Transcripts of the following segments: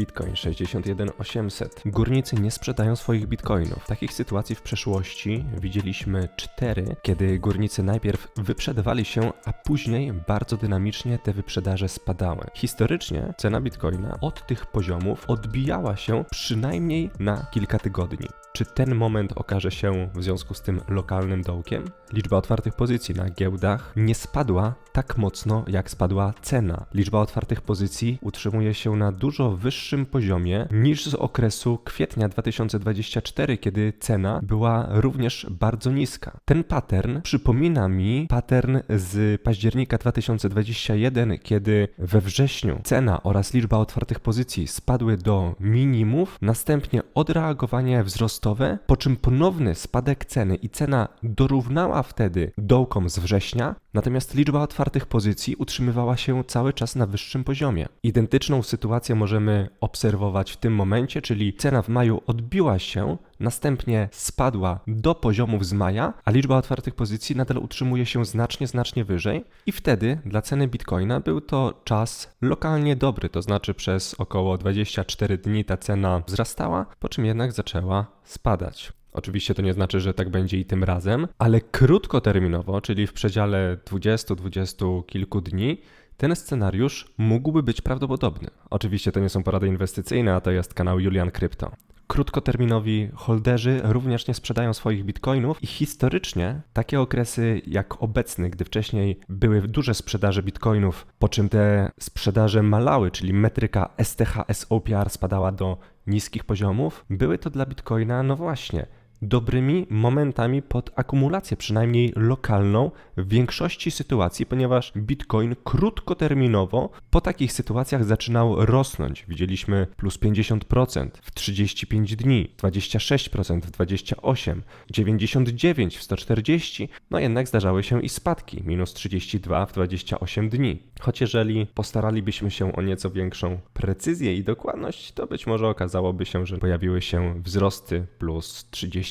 Bitcoin 61800. Górnicy nie sprzedają swoich bitcoinów. Takich sytuacji w przeszłości widzieliśmy cztery, kiedy górnicy najpierw wyprzedawali się, a później bardzo dynamicznie te wyprzedaże spadały. Historycznie cena bitcoina od tych poziomów odbijała się przynajmniej na kilka tygodni. Czy ten moment okaże się w związku z tym lokalnym dołkiem? Liczba otwartych pozycji na giełdach nie spadła tak mocno, jak spadła cena. Liczba otwartych pozycji utrzymuje się na dużo wyższym poziomie niż z okresu kwietnia 2024, kiedy cena była również bardzo niska. Ten pattern przypomina mi pattern z października 2021, kiedy we wrześniu cena oraz liczba otwartych pozycji spadły do minimów, następnie odreagowanie wzrostowe, po czym ponowny spadek ceny i cena dorównała wtedy dołkom z września, natomiast liczba otwartych pozycji utrzymywała się cały czas na wyższym poziomie. Identyczną sytuację możemy obserwować w tym momencie, czyli cena w maju odbiła się, następnie spadła do poziomów z maja, a liczba otwartych pozycji nadal utrzymuje się znacznie, znacznie wyżej i wtedy dla ceny Bitcoina był to czas lokalnie dobry, to znaczy przez około 24 dni ta cena wzrastała, po czym jednak zaczęła spadać. Oczywiście to nie znaczy, że tak będzie i tym razem, ale krótkoterminowo, czyli w przedziale 20-20 kilku dni, ten scenariusz mógłby być prawdopodobny. Oczywiście to nie są porady inwestycyjne, a to jest kanał Julian Crypto. Krótkoterminowi holderzy również nie sprzedają swoich bitcoinów i historycznie takie okresy jak obecny, gdy wcześniej były duże sprzedaże bitcoinów, po czym te sprzedaże malały, czyli metryka STH SOPR spadała do niskich poziomów, były to dla bitcoina, no właśnie, dobrymi momentami pod akumulację, przynajmniej lokalną, w większości sytuacji, ponieważ Bitcoin krótkoterminowo po takich sytuacjach zaczynał rosnąć. Widzieliśmy plus 50% w 35 dni, 26% w 28, 99 w 140, no jednak zdarzały się i spadki, minus 32 w 28 dni. Choć jeżeli postaralibyśmy się o nieco większą precyzję i dokładność, to być może okazałoby się, że pojawiły się wzrosty plus 30%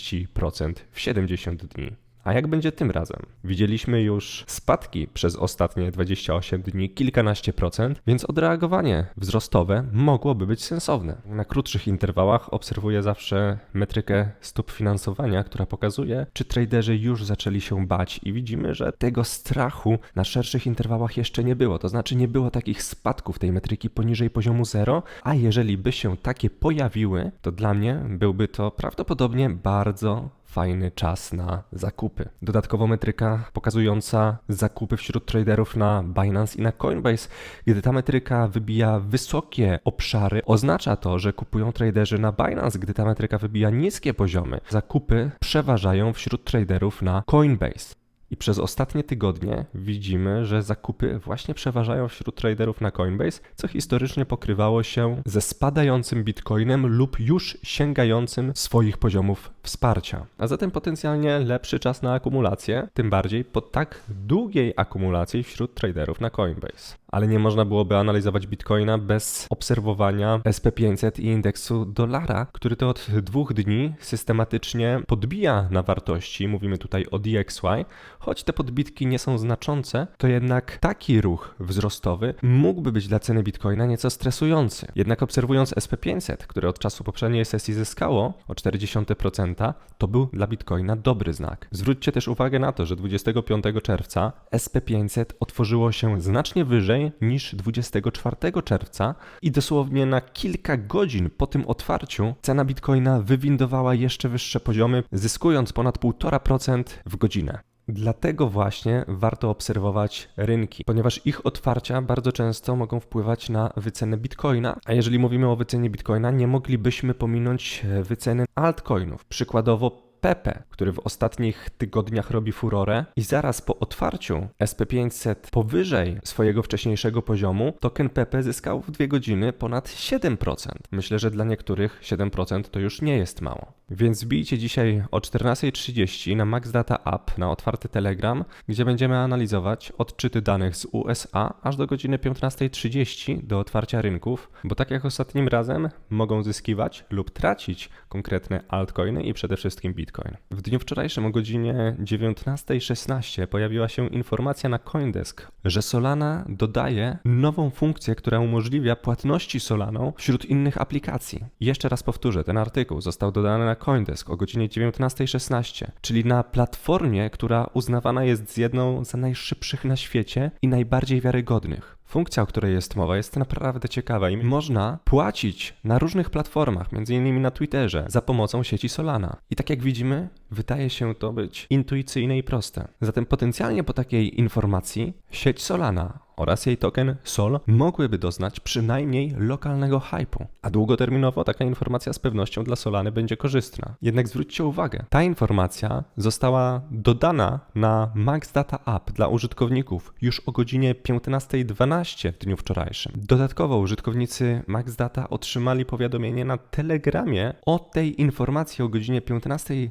w 70 dni. A jak będzie tym razem? Widzieliśmy już spadki przez ostatnie 28 dni, kilkanaście procent, więc odreagowanie wzrostowe mogłoby być sensowne. Na krótszych interwałach obserwuję zawsze metrykę stóp finansowania, która pokazuje, czy traderzy już zaczęli się bać i widzimy, że tego strachu na szerszych interwałach jeszcze nie było. To znaczy nie było takich spadków tej metryki poniżej poziomu 0, a jeżeli by się takie pojawiły, to dla mnie byłby to prawdopodobnie bardzo fajny czas na zakupy. Dodatkowo metryka pokazująca zakupy wśród traderów na Binance i na Coinbase. Gdy ta metryka wybija wysokie obszary, oznacza to, że kupują traderzy na Binance. Gdy ta metryka wybija niskie poziomy, zakupy przeważają wśród traderów na Coinbase. I przez ostatnie tygodnie widzimy, że zakupy właśnie przeważają wśród traderów na Coinbase, co historycznie pokrywało się ze spadającym bitcoinem lub już sięgającym swoich poziomów wsparcia. A zatem potencjalnie lepszy czas na akumulację, tym bardziej po tak długiej akumulacji wśród traderów na Coinbase. Ale nie można byłoby analizować bitcoina bez obserwowania SP500 i indeksu dolara, który to od dwóch dni systematycznie podbija na wartości. Mówimy tutaj o DXY, choć te podbitki nie są znaczące, to jednak taki ruch wzrostowy mógłby być dla ceny bitcoina nieco stresujący. Jednak obserwując SP500, które od czasu poprzedniej sesji zyskało o 0,4%, to był dla bitcoina dobry znak. Zwróćcie też uwagę na to, że 25 czerwca SP500 otworzyło się znacznie wyżej niż 24 czerwca i dosłownie na kilka godzin po tym otwarciu cena bitcoina wywindowała jeszcze wyższe poziomy, zyskując ponad 1,5% w godzinę. Dlatego właśnie warto obserwować rynki, ponieważ ich otwarcia bardzo często mogą wpływać na wycenę bitcoina, a jeżeli mówimy o wycenie bitcoina, nie moglibyśmy pominąć wyceny altcoinów. Przykładowo Pepe, który w ostatnich tygodniach robi furorę i zaraz po otwarciu SP500 powyżej swojego wcześniejszego poziomu, token Pepe zyskał w dwie godziny ponad 7%. Myślę, że dla niektórych 7% to już nie jest mało. Więc wbijcie dzisiaj o 14.30 na Max Data App na otwarty Telegram, gdzie będziemy analizować odczyty danych z USA aż do godziny 15.30 do otwarcia rynków, bo tak jak ostatnim razem mogą zyskiwać lub tracić konkretne altcoiny i przede wszystkim Bitcoin. W dniu wczorajszym o godzinie 19.16 pojawiła się informacja na Coindesk, że Solana dodaje nową funkcję, która umożliwia płatności Solaną wśród innych aplikacji. Jeszcze raz powtórzę, ten artykuł został dodany na Coindesk o godzinie 19.16, czyli na platformie, która uznawana jest za jedną z najszybszych na świecie i najbardziej wiarygodnych. Funkcja, o której jest mowa, jest naprawdę ciekawa i można płacić na różnych platformach, m.in. na Twitterze, za pomocą sieci Solana. I tak jak widzimy, wydaje się to być intuicyjne i proste. Zatem potencjalnie po takiej informacji sieć Solana oraz jej token SOL mogłyby doznać przynajmniej lokalnego hypu, a długoterminowo taka informacja z pewnością dla Solany będzie korzystna. Jednak zwróćcie uwagę, ta informacja została dodana na Max Data App dla użytkowników już o godzinie 15.12 w dniu wczorajszym. Dodatkowo użytkownicy Max Data otrzymali powiadomienie na Telegramie o tej informacji o godzinie 15.12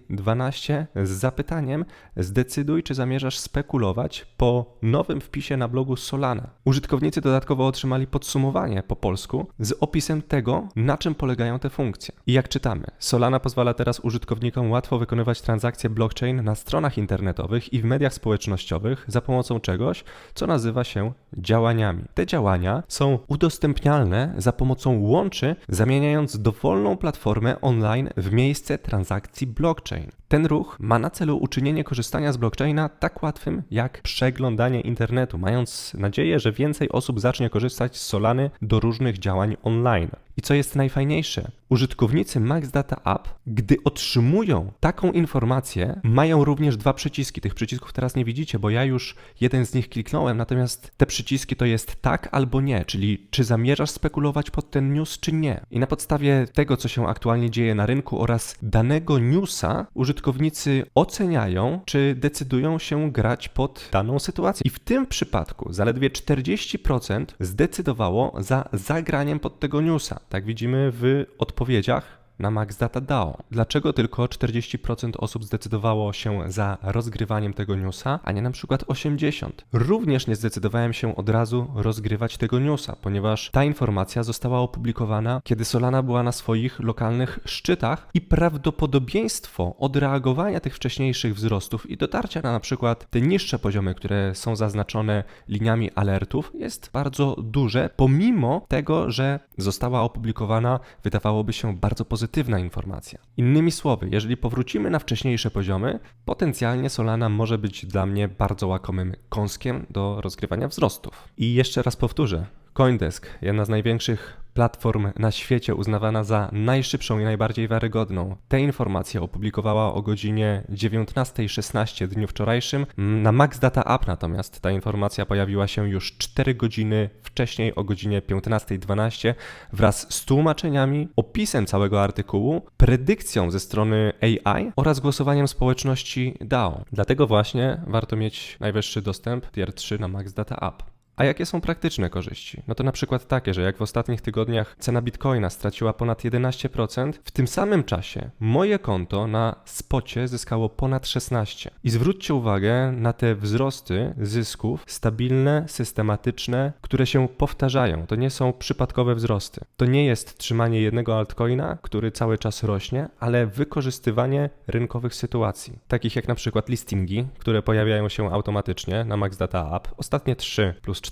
z zapytaniem zdecyduj czy zamierzasz spekulować po nowym wpisie na blogu Solana Użytkownicy dodatkowo otrzymali podsumowanie po polsku z opisem tego, na czym polegają te funkcje. I jak czytamy, Solana pozwala teraz użytkownikom łatwo wykonywać transakcje blockchain na stronach internetowych i w mediach społecznościowych za pomocą czegoś, co nazywa się działaniami. Te działania są udostępnialne za pomocą łączy, zamieniając dowolną platformę online w miejsce transakcji blockchain. Ten ruch ma na celu uczynienie korzystania z blockchaina tak łatwym jak przeglądanie internetu, mając nadzieję, że więcej osób zacznie korzystać z Solany do różnych działań online. I co jest najfajniejsze, użytkownicy Max Data App, gdy otrzymują taką informację, mają również dwa przyciski. Tych przycisków teraz nie widzicie, bo ja już jeden z nich kliknąłem, natomiast te przyciski to jest tak albo nie, czyli czy zamierzasz spekulować pod ten news, czy nie. I na podstawie tego, co się aktualnie dzieje na rynku oraz danego newsa, użytkownicy oceniają, czy decydują się grać pod daną sytuację. I w tym przypadku zaledwie 40% zdecydowało za zagraniem pod tego newsa. Tak widzimy w odpowiedziach na Max Data DAO. Dlaczego tylko 40% osób zdecydowało się za rozgrywaniem tego newsa, a nie na przykład 80%? Również nie zdecydowałem się od razu rozgrywać tego newsa, ponieważ ta informacja została opublikowana, kiedy Solana była na swoich lokalnych szczytach i prawdopodobieństwo odreagowania tych wcześniejszych wzrostów i dotarcia na na przykład te niższe poziomy, które są zaznaczone liniami alertów, jest bardzo duże, pomimo tego, że została opublikowana, wydawałoby się bardzo pozytywnie pozytywna informacja. Innymi słowy, jeżeli powrócimy na wcześniejsze poziomy, potencjalnie Solana może być dla mnie bardzo łakomym kąskiem do rozgrywania wzrostów. I jeszcze raz powtórzę, Coindesk, jedna z największych platform na świecie uznawana za najszybszą i najbardziej wiarygodną. Te informacje opublikowała o godzinie 19.16 dniu wczorajszym. Na Max Data App natomiast ta informacja pojawiła się już 4 godziny wcześniej o godzinie 15.12 wraz z tłumaczeniami, opisem całego artykułu, predykcją ze strony AI oraz głosowaniem społeczności DAO. Dlatego właśnie warto mieć najwyższy dostęp Tier 3 na Max Data App. A jakie są praktyczne korzyści? No to na przykład takie, że jak w ostatnich tygodniach cena bitcoina straciła ponad 11%, w tym samym czasie moje konto na spocie zyskało ponad 16%. I zwróćcie uwagę na te wzrosty zysków stabilne, systematyczne, które się powtarzają. To nie są przypadkowe wzrosty. To nie jest trzymanie jednego altcoina, który cały czas rośnie, ale wykorzystywanie rynkowych sytuacji, takich jak na przykład listingi, które pojawiają się automatycznie na Max Data App. Ostatnie 3 plus 4%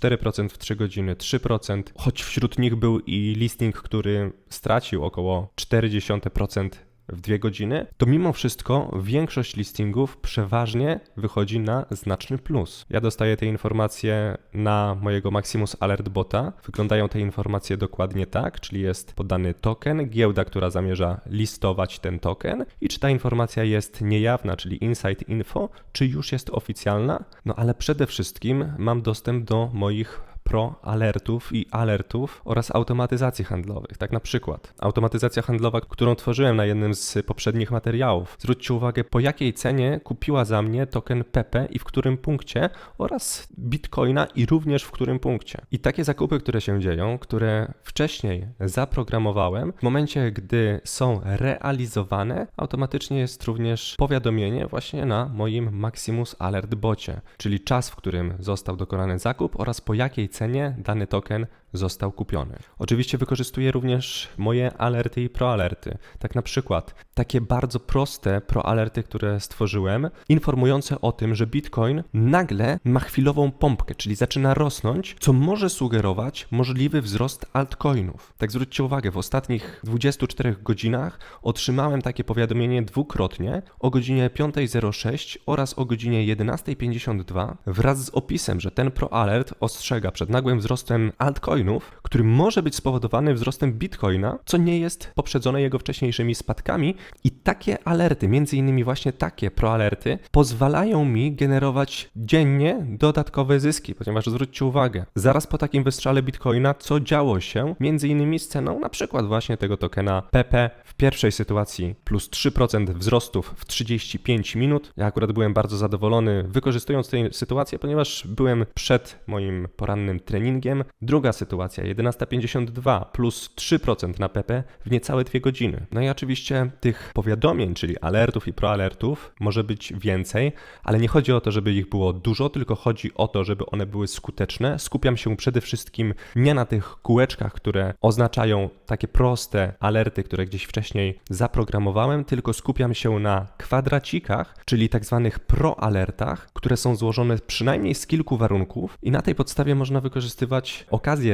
w 3 godziny, 3%, choć wśród nich był i listing, który stracił około 0,4% w dwie godziny, to mimo wszystko większość listingów przeważnie wychodzi na znaczny plus. Ja dostaję te informacje na mojego Maximus Alert bota. Wyglądają te informacje dokładnie tak, czyli jest podany token, giełda, która zamierza listować ten token i czy ta informacja jest niejawna, czyli inside info, czy już jest oficjalna. No ale przede wszystkim mam dostęp do moich pro-alertów i alertów oraz automatyzacji handlowych. Tak na przykład automatyzacja handlowa, którą tworzyłem na jednym z poprzednich materiałów. Zwróćcie uwagę, po jakiej cenie kupiła za mnie token Pepe i w którym punkcie oraz Bitcoina i również w którym punkcie. I takie zakupy, które się dzieją, które wcześniej zaprogramowałem, w momencie, gdy są realizowane, automatycznie jest również powiadomienie właśnie na moim Maximus Alert bocie, czyli czas, w którym został dokonany zakup oraz po jakiej cenie dany token został kupiony. Oczywiście wykorzystuję również moje alerty i proalerty. Tak na przykład takie bardzo proste proalerty, które stworzyłem, informujące o tym, że Bitcoin nagle ma chwilową pompkę, czyli zaczyna rosnąć, co może sugerować możliwy wzrost altcoinów. Tak zwróćcie uwagę, w ostatnich 24 godzinach otrzymałem takie powiadomienie dwukrotnie o godzinie 5.06 oraz o godzinie 11.52 wraz z opisem, że ten proalert ostrzega przed nagłym wzrostem altcoinów, który może być spowodowany wzrostem bitcoina, co nie jest poprzedzone jego wcześniejszymi spadkami i takie alerty, między innymi właśnie takie proalerty, pozwalają mi generować dziennie dodatkowe zyski, ponieważ zwróćcie uwagę, zaraz po takim wystrzale bitcoina, co działo się między innymi z ceną na przykład właśnie tego tokena PP w pierwszej sytuacji plus 3% wzrostów w 35 minut. Ja akurat byłem bardzo zadowolony wykorzystując tę sytuację, ponieważ byłem przed moim porannym treningiem. Druga sytuacja 11.52 plus 3% na PP w niecałe 2 godziny. No i oczywiście tych powiadomień, czyli alertów i proalertów może być więcej, ale nie chodzi o to, żeby ich było dużo, tylko chodzi o to, żeby one były skuteczne. Skupiam się przede wszystkim nie na tych kółeczkach, które oznaczają takie proste alerty, które gdzieś wcześniej zaprogramowałem, tylko skupiam się na kwadracikach, czyli tak zwanych proalertach, które są złożone przynajmniej z kilku warunków i na tej podstawie można wykorzystywać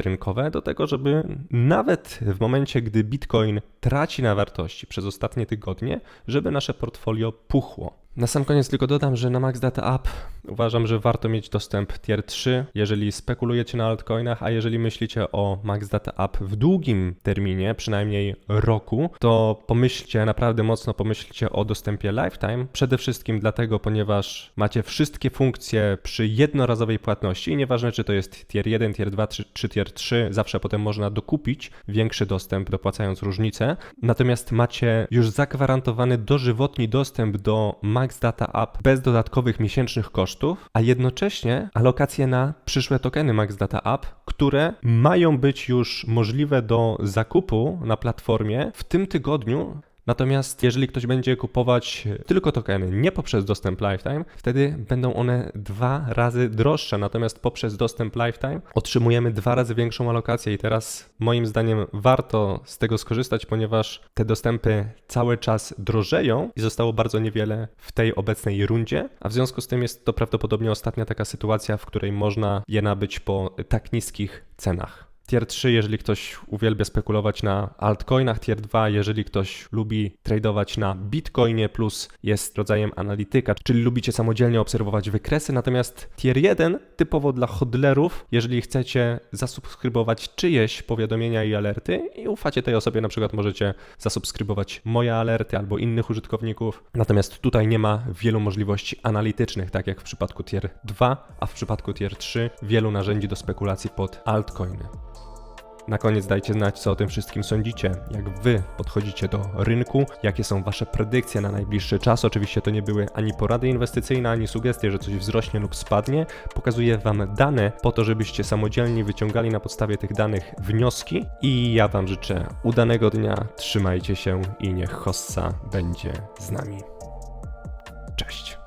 rynkowe do tego, żeby nawet w momencie, gdy Bitcoin traci na wartości przez ostatnie tygodnie, żeby nasze portfolio puchło. Na sam koniec tylko dodam, że na Max Data App uważam, że warto mieć dostęp tier 3, jeżeli spekulujecie na altcoinach, a jeżeli myślicie o Max Data App w długim terminie, przynajmniej roku, to pomyślcie, naprawdę mocno pomyślcie o dostępie lifetime. Przede wszystkim dlatego, ponieważ macie wszystkie funkcje przy jednorazowej płatności i nieważne czy to jest tier 1, tier 2 czy, czy tier 3, zawsze potem można dokupić większy dostęp dopłacając różnicę. Natomiast macie już zagwarantowany dożywotni dostęp do Max Max Data App bez dodatkowych miesięcznych kosztów, a jednocześnie alokacje na przyszłe tokeny Max Data App, które mają być już możliwe do zakupu na platformie w tym tygodniu Natomiast jeżeli ktoś będzie kupować tylko tokeny nie poprzez dostęp Lifetime, wtedy będą one dwa razy droższe. Natomiast poprzez dostęp Lifetime otrzymujemy dwa razy większą alokację i teraz moim zdaniem warto z tego skorzystać, ponieważ te dostępy cały czas drożeją i zostało bardzo niewiele w tej obecnej rundzie, a w związku z tym jest to prawdopodobnie ostatnia taka sytuacja, w której można je nabyć po tak niskich cenach. Tier 3, jeżeli ktoś uwielbia spekulować na altcoinach, Tier 2, jeżeli ktoś lubi tradować na Bitcoinie, plus jest rodzajem analityka, czyli lubicie samodzielnie obserwować wykresy, natomiast Tier 1 typowo dla hodlerów, jeżeli chcecie zasubskrybować czyjeś powiadomienia i alerty i ufacie tej osobie, na przykład możecie zasubskrybować moje alerty albo innych użytkowników, natomiast tutaj nie ma wielu możliwości analitycznych, tak jak w przypadku Tier 2, a w przypadku Tier 3 wielu narzędzi do spekulacji pod altcoiny. Na koniec dajcie znać, co o tym wszystkim sądzicie, jak wy podchodzicie do rynku, jakie są wasze predykcje na najbliższy czas. Oczywiście to nie były ani porady inwestycyjne, ani sugestie, że coś wzrośnie lub spadnie. Pokazuję wam dane po to, żebyście samodzielnie wyciągali na podstawie tych danych wnioski i ja wam życzę udanego dnia, trzymajcie się i niech hossa będzie z nami. Cześć.